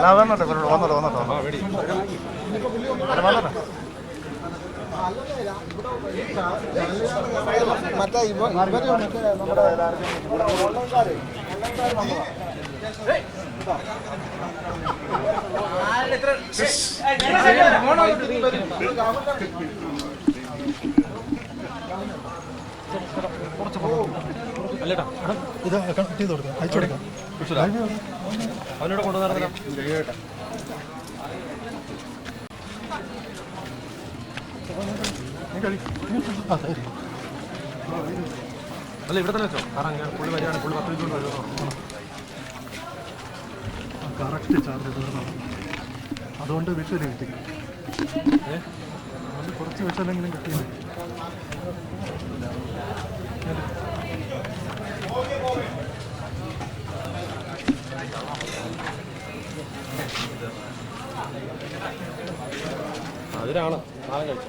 ആ, വന്നോട്ടെ വന്നോട്ടെ വന്നോട്ടെ വന്നോട്ടെ അല്ല, വന്നോട്ടെ മറ്റേ ഇവ ഇവർ മറ്റേ നമ്മുടെ ഓൺലൈൻകാര് ഇത് കണക്ട് ചെയ്ത് കൊടുക്കാം അയച്ചു കൊടുക്കാം അവനോട് കൊണ്ടുവന്നിറങ്ങാം അല്ല ഇവിടെ തന്നെ വെച്ചോ. കാരണം ഞാൻ പുള്ളി വരികയാണ് പുള്ളി പത്ത് മിനിറ്റ് കൊണ്ട് വരുന്നത് കറക്റ്റ് ചാർജ് അതുകൊണ്ട് വിഷയം കിട്ടി. അതുകൊണ്ട് കുറച്ച് വെച്ചല്ലെങ്കിലും കിട്ടിയില്ല? അതിനാണ് നാളെ കഴിച്ചു